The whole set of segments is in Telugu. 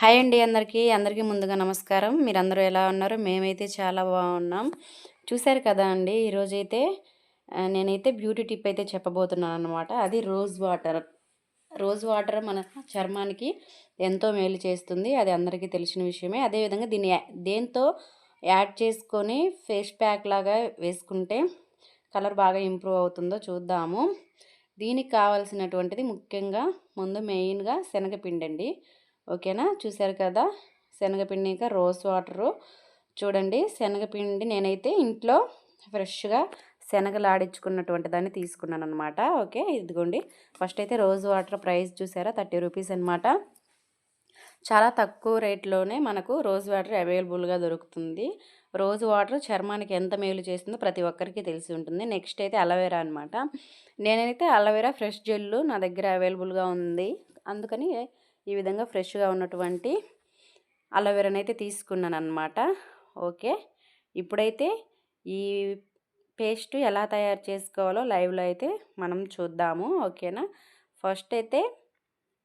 హాయ్ అండి అందరికీ. అందరికీ ముందుగా నమస్కారం. మీరందరూ ఎలా ఉన్నారు? మేమైతే చాలా బాగున్నాం. చూశారు కదా అండి ఈరోజైతే నేనైతే బ్యూటీ టిప్ అయితే చెప్పబోతున్నాను అనమాట అది రోజ్ వాటర్. రోజ్ వాటర్ మన చర్మానికి ఎంతో మేలు చేస్తుంది. అది అందరికీ తెలిసిన విషయమే. అదేవిధంగా దీన్ని దేంతో యాడ్ చేసుకొని ఫేస్ ప్యాక్ లాగా వేసుకుంటే కలర్ బాగా ఇంప్రూవ్ అవుతుందో చూద్దాము. దీనికి కావాల్సినటువంటిది ముఖ్యంగా ముందు మెయిన్గా శనగపిండి అండి ఓకేనా? చూసారు కదా? శనగపిండి ఇంకా రోజ్ వాటరు. చూడండి శనగపిండి నేనైతే ఇంట్లో ఫ్రెష్గా శనగలాడించుకున్నటువంటి దాన్ని తీసుకున్నాను అనమాట ఓకే ఇదిగోండి. ఫస్ట్ అయితే రోజ్ వాటర్ ప్రైస్ చూసారా? థర్టీ రూపీస్ అనమాట చాలా తక్కువ రేట్లోనే మనకు రోజ్ వాటర్ అవైలబుల్గా దొరుకుతుంది. రోజ్ వాటర్ చర్మానికి ఎంత మేలు చేస్తుందో ప్రతి ఒక్కరికి తెలిసి ఉంటుంది. నెక్స్ట్ అయితే అలవేరా అనమాట నేనైతే అలవేరా ఫ్రెష్ జెల్లు నా దగ్గర అవైలబుల్గా ఉంది. అందుకని ఈ విధంగా ఫ్రెష్గా ఉన్నటువంటి అలోవెరాని అయితే తీసుకున్నాను అనమాట ఓకే. ఇప్పుడైతే ఈ పేస్ట్ ఎలా తయారు చేసుకోవాలో లైవ్లో అయితే మనం చూద్దాము. ఓకేనా? ఫస్ట్ అయితే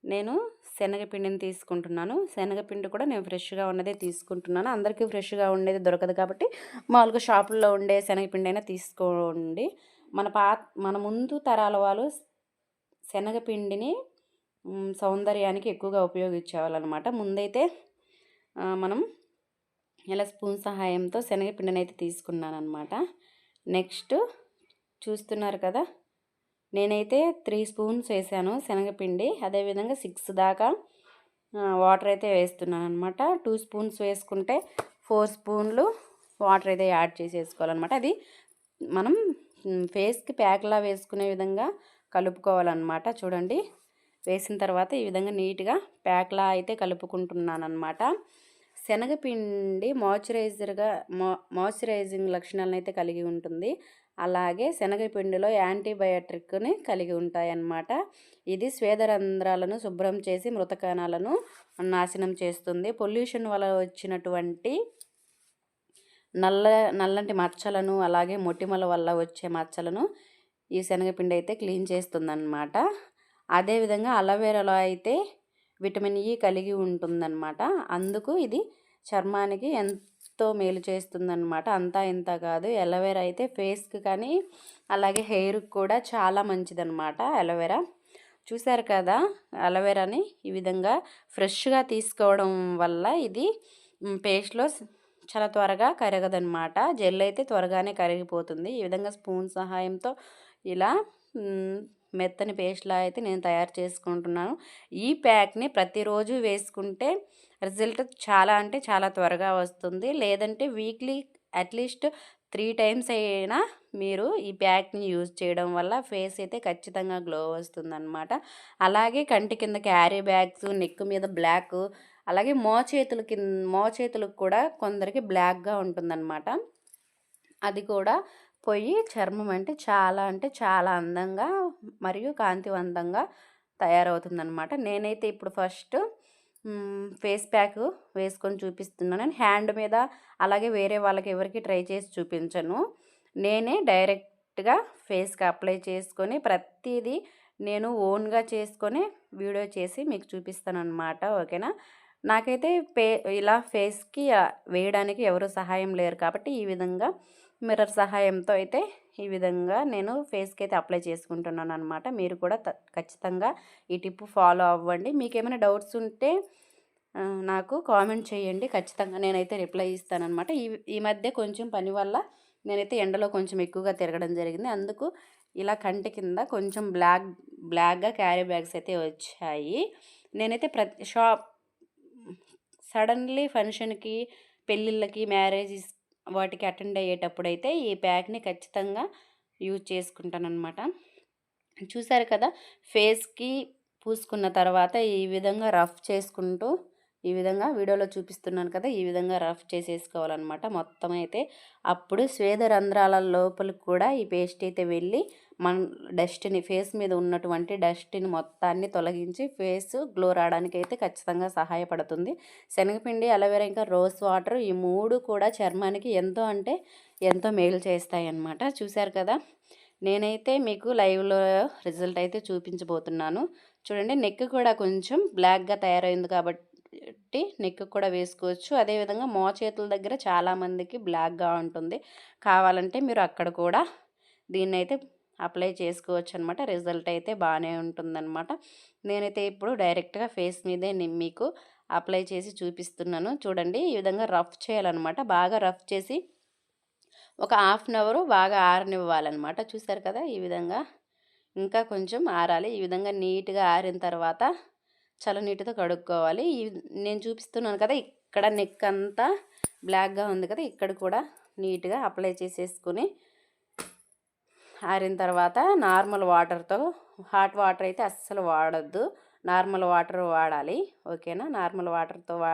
నేను శనగపిండిని తీసుకుంటున్నాను. శనగపిండి కూడా నేను ఫ్రెష్గా ఉన్నదే తీసుకుంటున్నాను. అందరికీ ఫ్రెష్గా ఉండేది దొరకదు కాబట్టి మామూలుగా షాపుల్లో ఉండే శనగపిండి అయినా తీసుకోండి. మన పా మన ముందు తరాల వాళ్ళు శనగపిండిని సౌందర్యానికి ఎక్కువగా ఉపయోగించేవాళ్ళనమాట. ముందైతే మనం ఇలా స్పూన్ సహాయంతో శనగపిండిని అయితే తీసుకున్నాను అనమాట నెక్స్ట్ చూస్తున్నారు కదా నేనైతే త్రీ స్పూన్స్ వేసాను శనగపిండి. అదేవిధంగా సిక్స్ దాకా వాటర్ అయితే వేస్తున్నాను అనమాట టూ స్పూన్స్ వేసుకుంటే ఫోర్ స్పూన్లు వాటర్ అయితే యాడ్ చేసేసుకోవాలన్నమాట అది మనం ఫేస్కి ప్యాక్లా వేసుకునే విధంగా కలుపుకోవాలన్నమాట చూడండి వేసిన తర్వాత ఈ విధంగా నీట్గా ప్యాక్లా అయితే కలుపుకుంటున్నాను అనమాట శనగపిండి మాయిశ్చరైజర్గా మా మాయిశ్చరైజింగ్ లక్షణాలను అయితే కలిగి ఉంటుంది. అలాగే శనగపిండిలో యాంటీబయాటిక్ని కలిగి ఉంటాయన్నమాట. ఇది స్వేదరంధ్రాలను శుభ్రం చేసి మృతకణాలను నాశనం చేస్తుంది. పొల్యూషన్ వల్ల వచ్చినటువంటి నల్ల నల్లంటి మచ్చలను అలాగే మొటిమల వల్ల వచ్చే మచ్చలను ఈ శనగపిండి అయితే క్లీన్ చేస్తుందన్నమాట. అదేవిధంగా అలోవెరాలో అయితే విటమిన్ ఈ కలిగి ఉంటుందన్నమాట. అందుకు ఇది చర్మానికి ఎంతో మేలు చేస్తుందన్నమాట. అంతా ఇంత కాదు అలోవెరా అయితే ఫేస్కి కానీ అలాగే హెయిర్కి కూడా చాలా మంచిదన్నమాట అలోవెరా. చూసారు కదా అలోవెరాని ఈ విధంగా ఫ్రెష్గా తీసుకోవడం వల్ల ఇది పేస్ట్లో చాలా త్వరగా కరగదనమాట జెల్ అయితే త్వరగానే కరిగిపోతుంది. ఈ విధంగా స్పూన్ సహాయంతో ఇలా మెత్తని పేస్ట్లా అయితే నేను తయారు చేసుకుంటున్నాను. ఈ ప్యాక్ని ప్రతిరోజు వేసుకుంటే రిజల్ట్ చాలా అంటే చాలా త్వరగా వస్తుంది. లేదంటే వీక్లీ అట్లీస్ట్ త్రీ టైమ్స్ అయినా మీరు ఈ ప్యాక్ని యూజ్ చేయడం వల్ల ఫేస్ అయితే ఖచ్చితంగా గ్లో వస్తుందన్నమాట. అలాగే కంటి కింద క్యారీ బ్యాగ్స్ నెక్ మీద బ్లాక్ అలాగే మోచేతుల కింద మోచేతులకు కూడా కొందరికి బ్లాక్గా ఉంటుందన్నమాట. అది కూడా పొయ్యి చర్మం అంటే చాలా అంటే చాలా అందంగా మరియు కాంతివంతంగా తయారవుతుందనమాట నేనైతే ఇప్పుడు ఫస్ట్ ఫేస్ ప్యాక్ వేసుకొని చూపిస్తున్నాను. హ్యాండ్ మీద అలాగే వేరే వాళ్ళకి ఎవరికి ట్రై చేసి చూపించను. నేనే డైరెక్ట్గా ఫేస్కి అప్లై చేసుకొని ప్రతిదీ నేను ఓన్గా చేసుకొని వీడియో చేసి మీకు చూపిస్తాను అనమాట ఓకేనా? నాకైతే పే ఇలా ఫేస్కి వేయడానికి ఎవరు సహాయం లేరు కాబట్టి ఈ విధంగా మిర్రర్ సహాయంతో అయితే ఈ విధంగా నేను ఫేస్కి అయితే అప్లై చేసుకుంటున్నాను అనమాట మీరు కూడా ఖచ్చితంగా ఈ టిప్ ఫాలో అవ్వండి. మీకు ఏమైనా డౌట్స్ ఉంటే నాకు కామెంట్ చేయండి. ఖచ్చితంగా నేనైతే రిప్లై ఇస్తానమాట ఈ ఈ మధ్య కొంచెం పని వల్ల నేనైతే ఎండలో కొంచెం ఎక్కువగా తిరగడం జరిగింది. అందుకు ఇలా కంటి కింద కొంచెం బ్లాక్ బ్లాక్గా క్యారీ బ్యాగ్స్ అయితే వచ్చాయి. నేనైతే ప్రతి షాప్ సడన్లీ ఫంక్షన్కి పెళ్ళిళ్ళకి మ్యారేజెస్ వాటికి అటెండ్ అయ్యేటప్పుడు అయితే ఈ ప్యాక్ని ఖచ్చితంగా యూజ్ చేసుకుంటానమాట చూసారు కదా ఫేస్కి పూసుకున్న తర్వాత ఈ విధంగా రఫ్ చేసుకుంటూ ఈ విధంగా వీడియోలో చూపిస్తున్నాను కదా ఈ విధంగా రఫ్ చేసేసుకోవాలన్నమాట. మొత్తం అయితే అప్పుడు స్వేద రంధ్రాల లోపలికి కూడా ఈ పేస్ట్ అయితే వెళ్ళి మన డస్ట్ని ఫేస్ మీద ఉన్నటువంటి డస్ట్ని మొత్తాన్ని తొలగించి ఫేస్ గ్లో రావడానికి అయితే ఖచ్చితంగా సహాయపడుతుంది. శనగపిండి అలవేరా ఇంకా రోజ్ వాటర్ ఈ మూడు కూడా చర్మానికి ఎంతో అంటే ఎంతో మేలు చేస్తాయి అన్నమాట చూశారు కదా? నేనైతే మీకు లైవ్లో రిజల్ట్ అయితే చూపించబోతున్నాను. చూడండి నెక్ కూడా కొంచెం బ్లాక్గా తయారైంది కాబట్టి పెట్టి నెక్ కూడా వేసుకోవచ్చు. అదేవిధంగా మోచేతుల దగ్గర చాలామందికి బ్లాక్గా ఉంటుంది. కావాలంటే మీరు అక్కడ కూడా దీన్ని అయితే అప్లై చేసుకోవచ్చు అనమాట రిజల్ట్ అయితే బాగానే ఉంటుందన్నమాట నేనైతే ఇప్పుడు డైరెక్ట్గా ఫేస్ మీదే నేను మీకు అప్లై చేసి చూపిస్తున్నాను. చూడండి ఈ విధంగా రఫ్ చేయాలన్నమాట బాగా రఫ్ చేసి ఒక హాఫ్ అన్ అవర్ బాగా ఆరనివ్వాలన్నమాట చూసారు కదా ఈ విధంగా ఇంకా కొంచెం ఆరాలి. ఈ విధంగా నీట్గా ఆరిన తర్వాత చల్లనీటితో కడుక్కోవాలి. నేను చూపిస్తున్నాను కదా ఇక్కడ నెక్ అంతా బ్లాక్గా ఉంది కదా ఇక్కడ కూడా నీట్గా అప్లై చేసేసుకుని ఆరిన తర్వాత నార్మల్ వాటర్తో హాట్ వాటర్ అయితే అస్సలు వాడద్దు. నార్మల్ వాటర్ వాడాలి. ఓకేనా నార్మల్ వాటర్తో వా